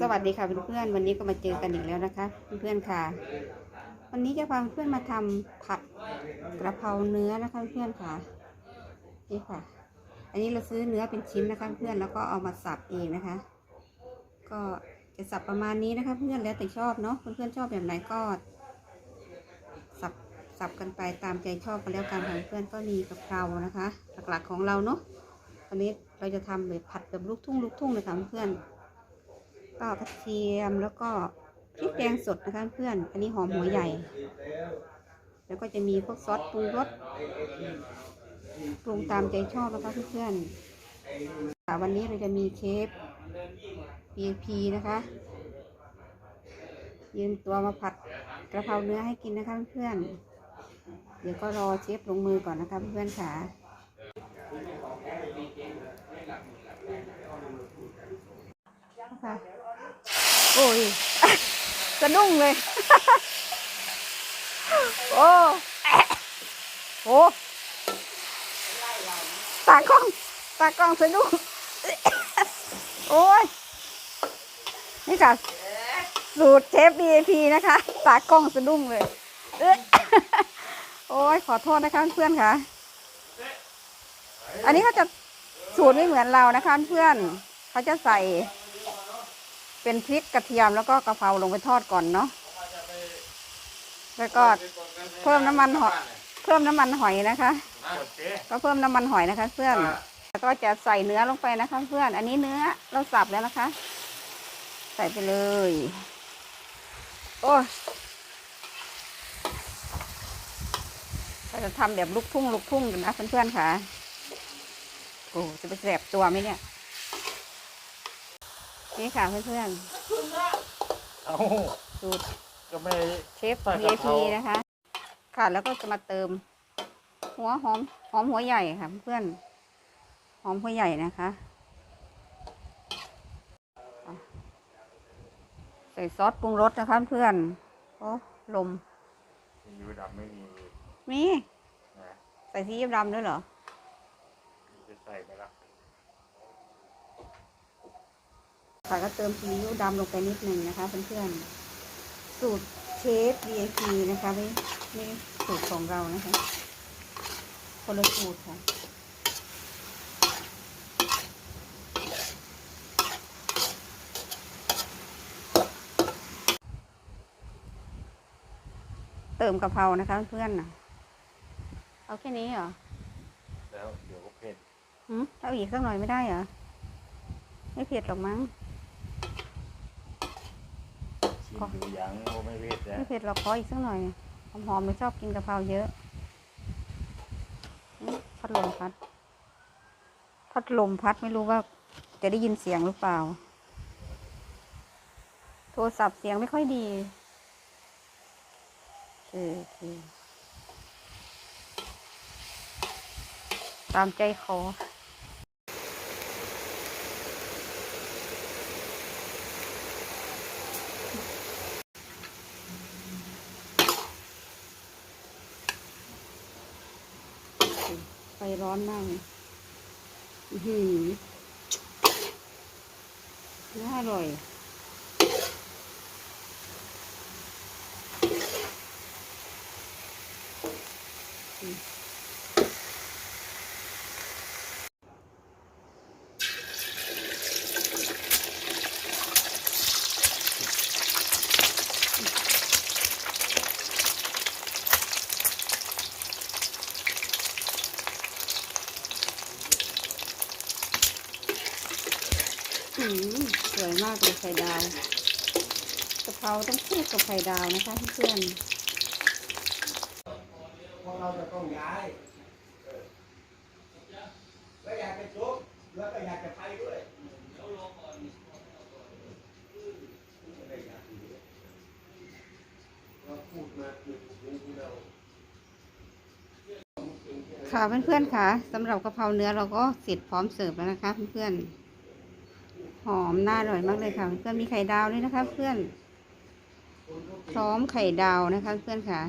สวัสดีค่ะเพื่อนๆวันนี้ก็มาเจอกันอีกแล้วนะคะ เพื่อนๆค่ะ วันนี้จะพาเพื่อนมาทำผัดกระเพราเนื้อนะคะเพื่อนค่ะนี่ค่ะ อันนี้เราซื้อเนื้อเป็นชิ้นนะคะเพื่อนแล้วก็เอามาสับเองนะคะ ก็จะสับประมาณนี้นะคะ เพื่อนแล้วแต่ชอบเนาะเพื่อนๆชอบแบบไหนก็ สับสับกันไปตามใจชอบกันแล้วกันค่ะเพื่อนก็มีกะเพรานะคะ หลักๆของเราเนาะวันนี้เราจะทำแบบผัดแบบลูกทุ่งลูกทุ่งเลยค่ะเพื่อน ก็กระเทียมแล้วก็พริกแกงสดนะคะเพื่อน อันนี้หอมหัวใหญ่ แล้วก็จะมีพวกซอสปรุงรสปรุงตามใจชอบนะคะเพื่อนๆวันนี้เราจะมีเชฟ VIP นะคะ ยืนตัวมาผัดกระเพราเนื้อให้กินนะคะเพื่อนๆเดี๋ยวก็รอเชฟลงมือก่อนนะคะเพื่อนๆค่ะค่ะ โอ้ยสะดุ้งเลย โอ้โหตากล้อง ตากล้องสะดุ้ง โอ้ย นี่ค่ะ สูตรเชฟ VIP นะคะ ตากล้องสะดุ้งเลยเอ้ยโอ้ย ขอโทษนะคะเพื่อนค่ะ อันนี้เขาจะสูตรไม่เหมือนเรานะคะเพื่อน เขาจะใส่ เป็นพริกกระเทียมแล้วก็กะเพราลงไปทอดก่อนเนาะแล้วก็เพิ่มน้ำมันหอยเพิ่มน้ำมันหอยนะคะ ก็เพิ่มน้ำมันหอยนะคะ เพื่อนแล้วก็จะใส่เนื้อลงไปนะคะ เพื่อน อันนี้เนื้อเราสับแล้วนะคะ ใส่ไปเลย โอ้เราจะทำแบบลูกทุ่งลูกทุ่งกันนะเพื่อนๆค่ะโอ้จะไปแสบตัวไหมเนี่ย นี่ค่ะเพื่อนเอ้าๆสูตรก็ไม่ เชฟ ใส่กะ VIP เพรา นะคะ ค่ะแล้วก็จะมาเติม หัวหอมหอมหัวใหญ่ค่ะ เพื่อนหอมหัวใหญ่นะคะอะใส่ซอสปรุงรสนะคะเพื่อนโอ้ลมซีอิ๊วดำไม่มีมีนะใส่ซีอิ๊วดำด้วยเหรอจะใส่ไหมล่ะ ค่ะก็เติมซีอิ๊วดำลงไปนิดหนึ่งนะคะเพื่อนๆ สูตรเชฟ VIP นะคะไม่ไม่สูตรของเรานะคะ คนละสูตรค่ะเติมกะเพรานะคะเพื่อนนะเอาแค่นี้เหรอ แล้ว เดี๋ยวก็เผ็ดหืมเอาอีกสักหน่อยไม่ได้เหรอ ไม่เผ็ดหรอกมั้ง ชิมดูยังว่าไม่เผ็ดนะไม่เผ็ดหรอกขออีกสักหน่อยหอมๆไม่ชอบกินกะเพราเยอะอื้อพัดลมพัด พัดลมพัดไม่รู้ว่าจะได้ยินเสียงหรือเปล่า โทรศัพท์เสียงไม่ค่อยดีโอเคโอเคตามใจขอ ไฟร้อนมากเลยอือหือน่าอร่อย สวยมากเลยไข่ดาวกะเพราต้องคู่กับไข่ดาวนะคะเพื่อนพวกเราจะต้องย้ายแล้วอยากจะจบแล้วก็อยากจะไปด้วยเราพูดมาคือรู้ที่เราๆค่ะเพื่อนๆค่ะสำหรับกะเพราเนื้อเราก็เสร็จพร้อมเสิร์ฟแล้วนะคะเพื่อนๆ หอมน่าอร่อยมากเลยค่ะ เพื่อนมีไข่ดาวด้วยนะคะ เพื่อนพร้อมไข่ดาวนะคะ เพื่อนค่ะ